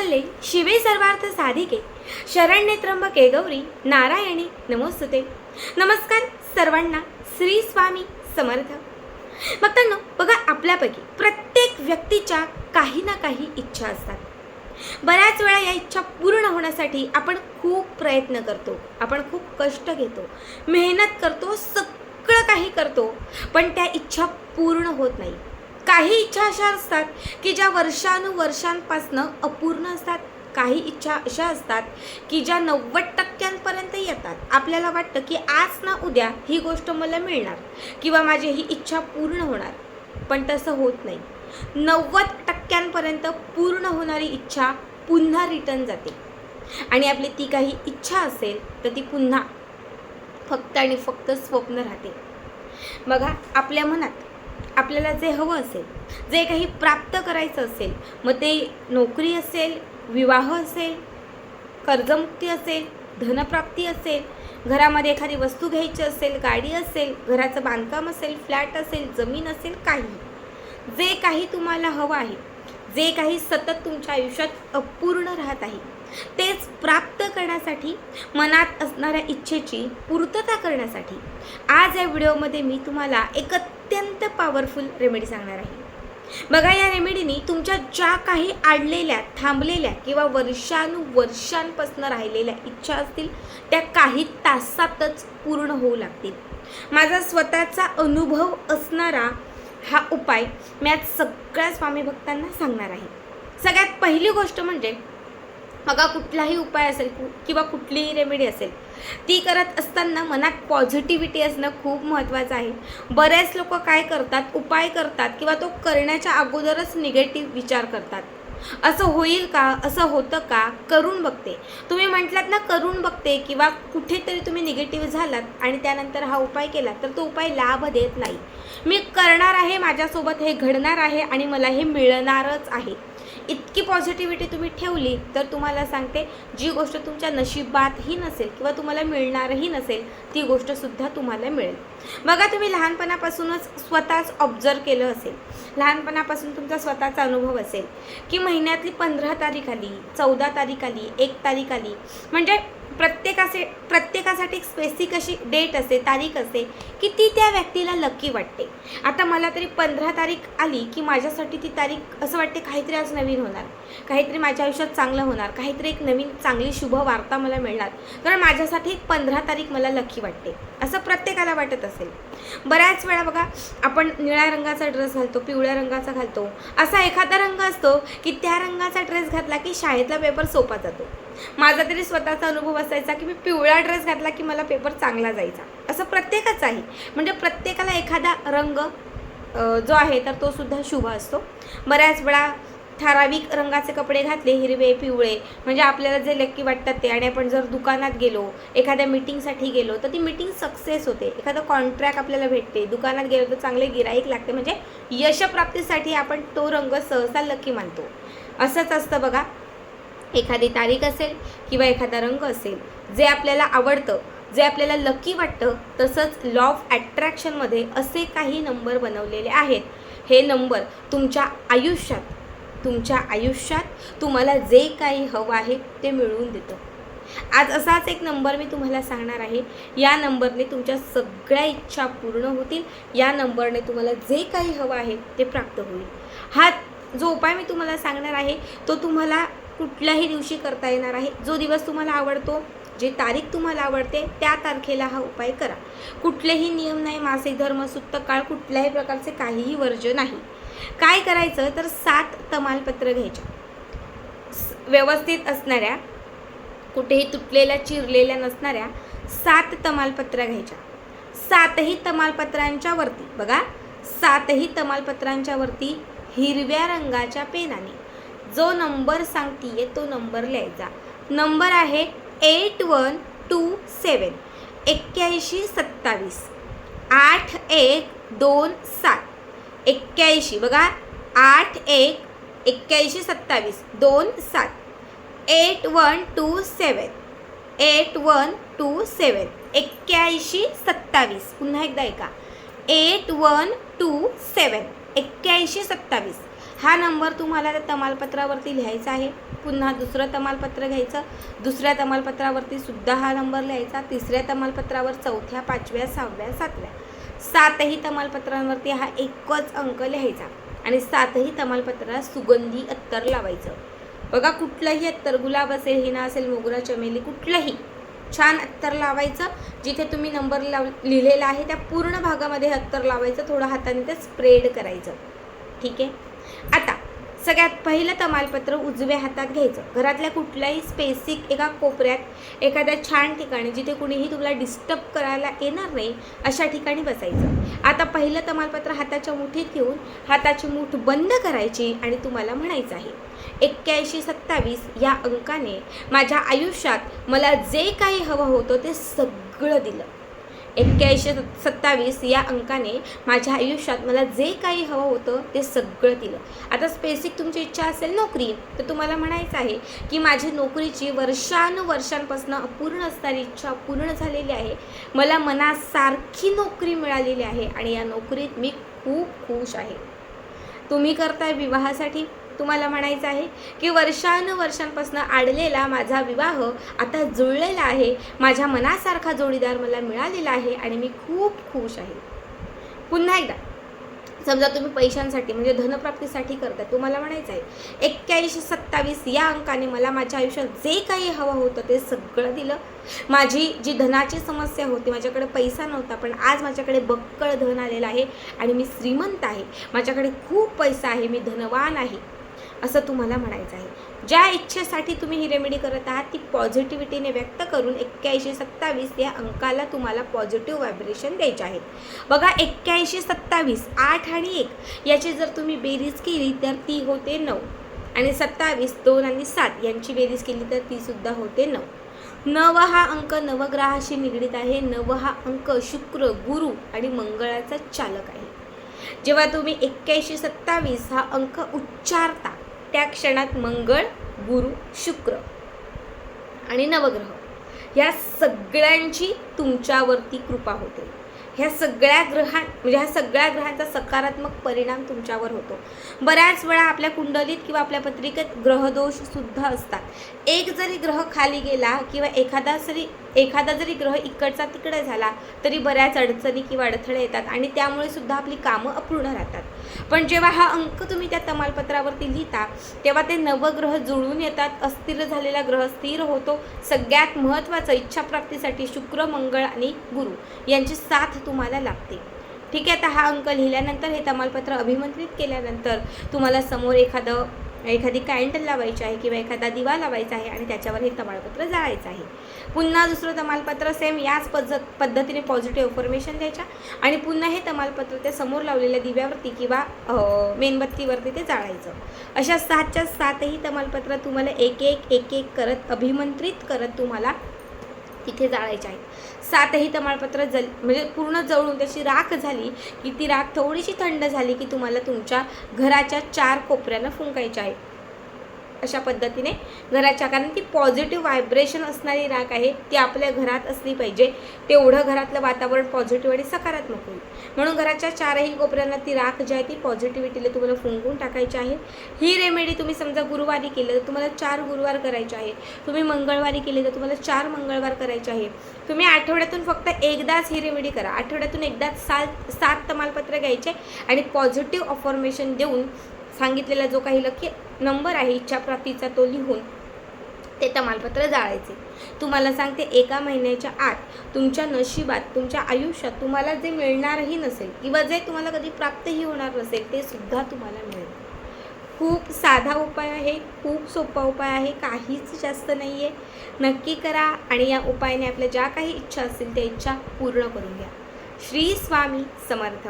मंगल्ये शिवे सर्वार्थ साधिके शरण्ये त्र्यंबके गौरी नारायणी नमोस्तुते. नमस्कार सर्वांना श्री स्वामी समर्थ. भक्तांनो बघा आपल्यापैकी प्रत्येक व्यक्तीच्या काही ना काही इच्छा असतात. बऱ्याच वेळा या इच्छा पूर्ण होण्यासाठी आपण खूप प्रयत्न करतो आपण खूप कष्ट घेतो मेहनत करतो सगळं काही करतो पण त्या इच्छा पूर्ण होत नाही. काही इच्छा अशा असतात की ज्या वर्षानुवर्षांपासनं अपूर्ण असतात. काही इच्छा अशा असतात की ज्या नव्वद टक्क्यांपर्यंत येतात. आपल्याला वाटतं की आज ना उद्या ही गोष्ट मला मिळणार किंवा माझी ही इच्छा पूर्ण होणार. पण तसं होत नाही. नव्वद टक्क्यांपर्यंत पूर्ण होणारी इच्छा पुन्हा रिटर्न जाते. आणि आपली ती काही इच्छा असेल तर ती पुन्हा फक्त आणि फक्त स्वप्न राहते. बघा आपल्या मनात आपल्याला जे हवं असेल जे काही प्राप्त करायचं असेल मग ते नोकरी असेल विवाह असेल कर्जमुक्ती असेल धनप्राप्ती असेल घरामध्ये एखादी वस्तू घ्यायची असेल गाडी असेल घराचं बांधकाम असेल फ्लॅट असेल जमीन असेल काही. जे काही तुम्हाला हवं आहे जे काही सतत तुमच्या आयुष्यात अपूर्ण राहत आहे तेच प्राप्त करण्यासाठी मनात असणाऱ्या इच्छेची पूर्तता करण्यासाठी आज या व्हिडिओमध्ये मी तुम्हाला एकत्र अत्यंत पॉवरफुल रेमेडी सांगणार आहे. बघा या रेमेडीनी तुमच्या ज्या काही आडलेल्या थांबलेल्या किंवा वर्षानुवर्षांपासून राहिलेल्या इच्छा असतील त्या काही तासातच पूर्ण होऊ लागतील. माझा स्वतःचा अनुभव असणारा हा उपाय मी आज सगळ्या स्वामी भक्तांना सांगणार आहे. सगळ्यात पहिली गोष्ट म्हणजे बघा कुठलाही उपाय असेल किंवा कुठलीही रेमेडी असेल ती करत असताना मनात पॉझिटिव्हिटी असणं खूप महत्त्वाचं आहे. बरेच लोक काय करतात उपाय करतात किंवा तो करण्याच्या अगोदरच निगेटिव्ह विचार करतात. असं होईल का? असं होतं का? करून बघते. तुम्ही म्हटलात ना करून बघते किंवा कुठेतरी तुम्ही निगेटिव्ह झालात आणि त्यानंतर हा उपाय केला तर तो उपाय लाभ देत नाही. मी करणार आहे माझ्यासोबत हे घडणार आहे आणि मला हे मिळणारच आहे. इतकी पॉझिटिव्हिटी तुम्ही ठेवली तर तुम्हाला सांगते जी गोष्ट तुमच्या नशिबातही नसेल किंवा तुम्हाला मिळणारही नसेल ती गोष्टसुद्धा तुम्हाला मिळेल. बघा तुम्ही लहानपणापासूनच स्वतःच ऑब्झर्व केलं असेल. लहानपणापासून तुमचा स्वतःचा अनुभव असेल की महिन्यातली पंधरा तारीख आली चौदा तारीख आली एक तारीख आली. म्हणजे प्रत्येकाचे प्रत्येकासाठी एक स्पेसिफिक अशी डेट असते तारीख असते की ती त्या व्यक्तीला लकी वाटते. आता मला तरी पंधरा तारीख आली की माझ्यासाठी ती तारीख असं वाटते काहीतरी आज नवीन होणार. काहीतरी माझ्या आयुष्यात चांगलं होणार. काहीतरी एक नवीन चांगली शुभ वार्ता मला मिळणार. कारण माझ्यासाठी एक पंधरा तारीख मला लकी वाटते. असं प्रत्येकाला वाटत असेल. बऱ्याच वेळा बघा आपण निळ्या रंगाचा ड्रेस घालतो पिवळ्या रंगाचा घालतो. असा एखादा रंग असतो की त्या रंगाचा ड्रेस घातला की शाळेतला पेपर सोपा जातो. माझा तरी स्वतःचा अनुभव असायचा की मी पिवळा ड्रेस घातला की मला पेपर चांगला जायचा. असं प्रत्येकाचं आहे. म्हणजे प्रत्येकाला एखादा रंग जो आहे तर तो सुद्धा शुभ असतो. बऱ्याच वेळा ठराविक रंगाचे कपडे घातले हिरवे पिवळे म्हणजे आपल्याला जे लक्की वाटतात ते. आणि आपण जर दुकानात गेलो एखाद्या मीटिंगसाठी गेलो तर ती मीटिंग सक्सेस होते. एखादं कॉन्ट्रॅक्ट आपल्याला भेटते. दुकानात गेलो तर चांगले गिराईक लागते. म्हणजे यशप्राप्तीसाठी आपण तो रंग सहसा लकी मानतो. असंच असतं बघा. एखादी तारीख असेल किंवा एखादा रंग असेल जे आपल्याला आवडतं जे आपल्याला लकी वाटतं तसंच लॉ ऑफ ॲट्रॅक्शनमध्ये असे काही नंबर बनवलेले आहेत. हे नंबर तुमच्या आयुष्यात तुमच्या आयुष्यात तुम्हाला जे काही हवं आहे ते मिळवून देतं. आज असाच एक नंबर मी तुम्हाला सांगणार आहे. या नंबरने तुमच्या सगळ्या इच्छा पूर्ण होतील. या नंबरने तुम्हाला जे काही हवं आहे ते प्राप्त होईल. हा जो उपाय मी तुम्हाला सांगणार आहे तो तुम्हाला कुठल्याही दिवशी करता येणार आहे. जो दिवस तुम्हाला आवडतो जी तारीख तुम्हाला आवडते त्या तारखेला हा उपाय करा. कुठलेही नियम नाही मासिक धर्म काळ कुठल्याही प्रकारचे काहीही वर्ज नाही. काय करायचं? तर सात तमालपत्र घ्यायच्या व्यवस्थित असणाऱ्या कुठेही तुटलेल्या चिरलेल्या नसणाऱ्या सात तमालपत्र घ्यायच्या. सातही तमालपत्रांच्या वरती बघा सातही तमालपत्रांच्या वरती हिरव्या रंगाच्या पेनाने जो नंबर सांगतीये तो नंबर लिहायचा. नंबर आहे एट वन टू सेवन. एक्क्याऐंशी सत्तावीस. आठ एक दोन सात. एक्क्याऐंशी बघा. आठ एक एक्क्याऐंशी सत्तावीस. दोन सात. Eight one two seven. Eight one two seven. एक्क्याऐंशी सत्तावीस. पुन्हा एकदा ऐका. Eight one two seven. एक्क्याऐंशी सत्तावीस. हा नंबर तुम्हाला त्या तमालपत्रावरती लिहायचा आहे. पुन्हा दुसरं तमालपत्र घ्यायचं. दुसऱ्या तमालपत्रावरती सुद्धा हा नंबर लिहायचा. तिसऱ्या तमालपत्रावर चौथ्या पाचव्या सहाव्या सातव्या. सातही तमालपत्रांवरती हा एकच अंक लिहायचा आणि सातही तमालपत्राला सुगंधी अत्तर लावायचं. बघा कुठलंही अत्तर गुलाब असेल हिना असेल मोगरा चमेली कुठलंही छान अत्तर लावायचं. जिथे तुम्ही नंबर लाव लिहिलेला आहे त्या पूर्ण भागामध्ये अत्तर लावायचं. थोडं हाताने ते स्प्रेड करायचं. ठीक आहे? आता सगळ्यात पहिलं तमालपत्र उजव्या हातात घ्यायचं. घरातल्या कुठल्याही स्पेसिक एका कोपऱ्यात एखाद्या छान ठिकाणी जिथे कुणीही तुला डिस्टर्ब करायला येणार नाही अशा ठिकाणी बसायचं. आता पहिलं तमालपत्र हाताच्या मुठीत घेऊन हाताची मूठ बंद करायची आणि तुम्हाला म्हणायचं आहे एक्क्याऐंशी सत्तावीस या अंकाने माझ्या आयुष्यात मला जे काही हवं होतं ते सगळं दिलं. एक्क्याऐंशी सत्तावीस या अंकाने माझ्या आयुष्यात मला जे काही हवं होतं ते सगळं दिलं. आता स्पेसिक तुमची इच्छा असेल नोकरी तर तुम्हाला म्हणायचं आहे की माझी नोकरीची वर्षानुवर्षांपासून अपूर्ण असणारी इच्छा पूर्ण झालेली आहे. मला मनासारखी नोकरी मिळालेली आहे आणि या नोकरीत मी खूप खुश आहे. तुम्ही करताय विवाहासाठी? तुम्हाला म्हणायचं आहे की वर्षानुवर्षांपासून आडलेला माझा विवाह आता जुळलेला आहे. माझ्या मनासारखा जोडीदार मला मिळालेला आहे आणि मी खूप खुश आहे. पुन्हा एकदा समजा तुम्ही पैशांसाठी म्हणजे धनप्राप्तीसाठी करताय तुम्हाला म्हणायचं आहे एक्क्याऐंशी सत्तावीस या अंकाने मला माझ्या आयुष्यात जे काही हवं होतं ते सगळं दिलं. माझी जी धनाची समस्या होती माझ्याकडे पैसा नव्हता पण आज माझ्याकडे बक्कळ धन आलेलं आहे आणि मी श्रीमंत आहे. माझ्याकडे खूप पैसा आहे मी धनवान आहे. असं तुम्हाला म्हणायचं आहे. ज्या इच्छेसाठी तुम्ही ही रेमेडी करत आहात ती पॉझिटिव्हिटीने व्यक्त करून एक्क्याऐंशी सत्तावीस या अंकाला तुम्हाला पॉझिटिव्ह व्हायब्रेशन द्यायचे आहेत. बघा एक्क्याऐंशी सत्तावीस आठ आणि एक याची जर तुम्ही बेरीज केली तर ती होते नऊ. आणि सत्तावीस दोन आणि सात यांची बेरीज केली तर तीसुद्धा होते नऊ. नव हा अंक नवग्रहाशी निगडीत आहे. नव हा अंक शुक्र गुरु आणि मंगळाचा चालक आहे. जेव्हा तुम्ही एक्क्याऐंशी सत्तावीस हा अंक उच्चारता त्या क्षणात मंगळ गुरु शुक्र आणि नवग्रह या सगळ्यांची तुमच्यावरती कृपा होते. ह्या सगळ्या ग्रहां म्हणजे ह्या सगळ्या ग्रहांचा सकारात्मक परिणाम तुमच्यावर होतो. बऱ्याच वेळा आपल्या कुंडलीत किंवा आपल्या पत्रिकेत ग्रहदोषसुद्धा असतात. एक जरी ग्रह खाली गेला किंवा एखादा जरी एखादा जरी ग्रह इकडचा तिकडे झाला तरी बऱ्याच अडचणी किंवा अडथळे येतात आणि त्यामुळे सुद्धा आपली कामं अपूर्ण राहतात. पण जेव्हा हा अंक तुम्ही त्या तमालपत्रावरती लिहिता तेव्हा ते नवग्रह जुळून येतात अस्थिर झालेला ग्रह स्थिर होतो. सगळ्यात महत्त्वाचं इच्छाप्राप्तीसाठी शुक्र मंगळ आणि गुरु यांची साथ तुम्हाला लागते. ठीक आहे आता हा अंक लिहिल्यानंतर हे तमालपत्र अभिमंत्रित केल्यानंतर तुम्हाला समोर एखादं एखादी कॅन्डल लावायची आहे किंवा एखादा दिवा लावायचा आहे आणि त्याच्यावर हे तमालपत्र जाळायचं आहे. पुन्हा दुसरं तमालपत्र सेम याच पद्धत पद्धतीने पॉझिटिव्ह इन्फॉर्मेशन द्यायच्या आणि पुन्हा हे तमालपत्र त्या समोर लावलेल्या दिव्यावरती किंवा मेणबत्तीवरती ते जाळायचं. अशा सातच्या सातही तमालपत्र तुम्हाला एक एक एक एक करत अभिमंत्रित करत तुम्हाला तिथे जाळायचे आहेत सातही तमालपत्र जल म्हणजे पूर्ण जळून त्याची राख झाली की ती राख थोडीशी थंड झाली की तुम्हाला तुमच्या घराच्या चार कोपऱ्यानं फुंकायच्या आहेत अशा पद्धतीने घराच्या कारण ती पॉझिटिव्ह व्हायब्रेशन असणारी राख आहे ती आपल्या घरात असली पाहिजे. तेवढं घरातलं वातावरण पॉझिटिव्ह आणि सकारात्मक होईल. म्हणून घराच्या चारही कोपऱ्यांना ती राख जी आहे ती पॉझिटिव्हिटीला तुम्हाला फुंकून टाकायची आहे. ही रेमेडी तुम्ही समजा गुरुवारी केलं तर तुम्हाला चार गुरुवार करायचे आहे. तुम्ही मंगळवारी केली तर तुम्हाला चार मंगळवार करायचे आहे. तुम्ही आठवड्यातून फक्त एकदाच ही रेमेडी करा. आठवड्यातून एकदाच सात सात तमालपत्र घ्यायचे आणि पॉझिटिव्ह अफॉर्मेशन देऊन सांगितलेला जो काही लकी नंबर आहे इच्छाप्राप्तीचा तो लिहून ते तमालपत्र जाळायचे. तुम्हाला सांगते एका महिन्याच्या आत तुमच्या नशिबात तुमच्या आयुष्यात तुम्हाला जे मिळणारही नसेल किंवा जे तुम्हाला कधी प्राप्तही होणार नसेल ते सुद्धा तुम्हाला मिळेल. खूप साधा उपाय आहे खूप सोपा उपाय आहे काहीच जास्त नाही आहे नक्की करा आणि या उपायाने आपल्या ज्या काही इच्छा असतील त्या इच्छा पूर्ण करून घ्या. श्री स्वामी समर्थ.